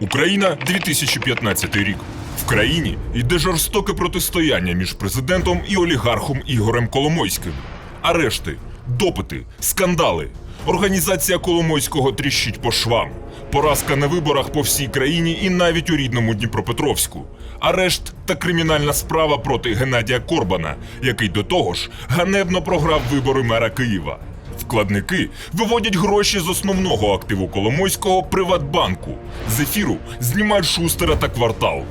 Україна 2015 рік. В країні йде жорстоке протистояння між президентом і олігархом Ігорем Коломойським. Арешти, допити, скандали. Організація Коломойського тріщить по швам. Поразка на виборах по всій країні і навіть у рідному Дніпропетровську. Арешт та кримінальна справа проти Геннадія Корбана, який до того ж ганебно програв вибори мера Києва. Вкладники виводять гроші з основного активу Коломойського Приватбанку. З ефіру знімають шустера та квартал.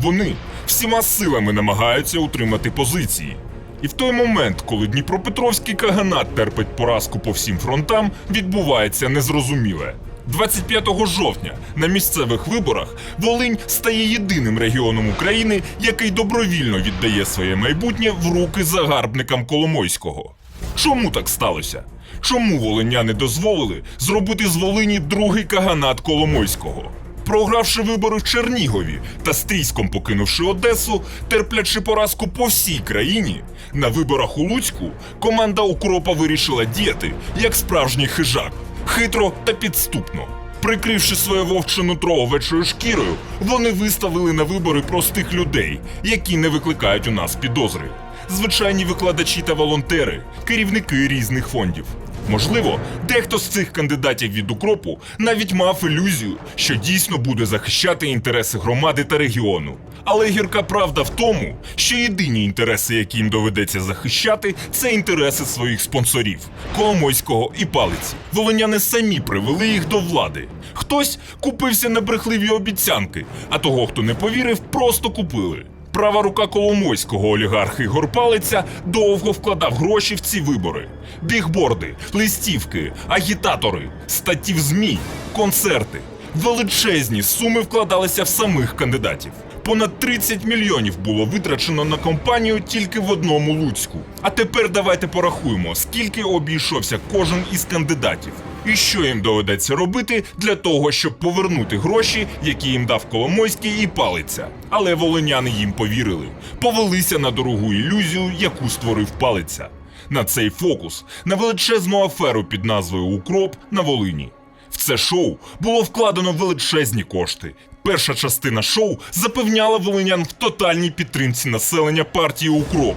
Вони всіма силами намагаються утримати позиції. І в той момент, коли Дніпропетровський каганат терпить поразку по всім фронтам, відбувається незрозуміле. 25 жовтня на місцевих виборах Волинь стає єдиним регіоном України, який добровільно віддає своє майбутнє в руки загарбникам Коломойського. Чому так сталося? Чому волиняни дозволили зробити з Волині другий каганат Коломойського? Програвши вибори в Чернігові та стрійськом покинувши Одесу, терплячи поразку по всій країні, на виборах у Луцьку команда Укропа вирішила діяти як справжній хижак, хитро та підступно. Прикривши своє вовче нутро овечою шкірою, вони виставили на вибори простих людей, які не викликають у нас підозри. Звичайні викладачі та волонтери, керівники різних фондів. Можливо, дехто з цих кандидатів від укропу навіть мав ілюзію, що дійсно буде захищати інтереси громади та регіону. Але гірка правда в тому, що єдині інтереси, які їм доведеться захищати, це інтереси своїх спонсорів Коломойського і палиці. Волиняни самі привели їх до влади. Хтось купився на брехливі обіцянки, а того, хто не повірив, просто купили. Права рука Коломойського олігарх Ігор Палиця довго вкладав гроші в ці вибори. Бігборди, листівки, агітатори, статті в ЗМІ, концерти. Величезні суми вкладалися в самих кандидатів. Понад 30 мільйонів було витрачено на кампанію тільки в одному Луцьку. А тепер давайте порахуємо, скільки обійшовся кожен із кандидатів. І що їм доведеться робити для того, щоб повернути гроші, які їм дав Коломойський і палиця. Але волиняни їм повірили, повелися на дорогу ілюзію, яку створив палиця. На цей фокус, на величезну аферу під назвою Укроп на Волині. В це шоу було вкладено величезні кошти. Перша частина шоу запевняла волинян в тотальній підтримці населення партії Укроп.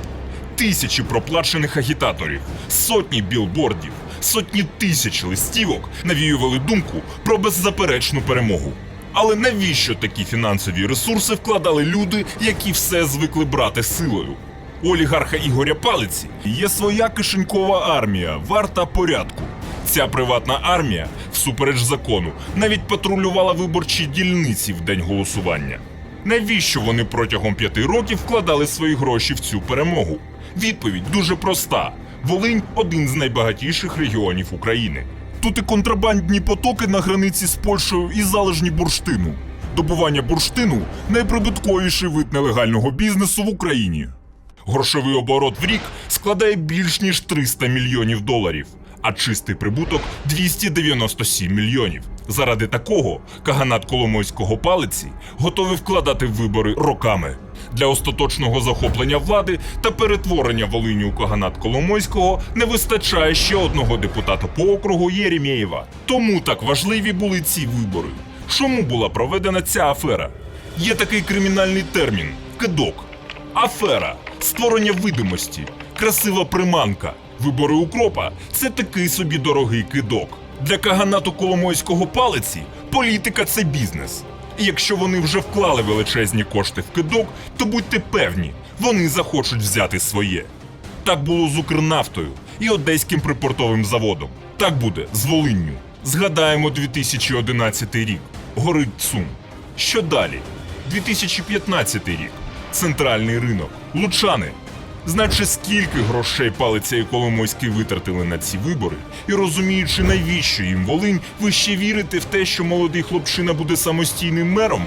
Тисячі проплачених агітаторів, сотні білбордів, сотні тисяч листівок навіювали думку про беззаперечну перемогу. Але навіщо такі фінансові ресурси вкладали люди, які все звикли брати силою? У олігарха Ігоря Палиці є своя кишенькова армія, варта порядку. Ця приватна армія, всупереч закону, навіть патрулювала виборчі дільниці в день голосування. Навіщо вони протягом п'яти років вкладали свої гроші в цю перемогу? Відповідь дуже проста: Волинь один з найбагатіших регіонів України. Тут і контрабандні потоки на границі з Польщею і залежні бурштину. Добування бурштину найприбутковіший вид нелегального бізнесу в Україні. Грошовий оборот в рік складає більш ніж 300 мільйонів доларів, а чистий прибуток 297 мільйонів. Заради такого Каганат Коломойського палиці готовий вкладати вибори роками. Для остаточного захоплення влади та перетворення Волині у Каганат Коломойського не вистачає ще одного депутата по округу Єремєєва. Тому так важливі були ці вибори. Чому була проведена ця афера? Є такий кримінальний термін кидок. Афера, створення видимості, красива приманка. Вибори укропа це такий собі дорогий кидок. Для каганату Коломойського палиці політика це бізнес. І якщо вони вже вклали величезні кошти в кидок, то будьте певні, вони захочуть взяти своє. Так було з Укрнафтою і Одеським припортовим заводом. Так буде з Волинню. Згадаємо 2011 рік. Горить Цум. Що далі? 2015 рік. Центральний ринок. Лучани. Значить, скільки грошей палиця і Коломойський витратили на ці вибори, і розуміючи, навіщо їм Волинь, ви ще вірите в те, що молодий хлопчина буде самостійним мером?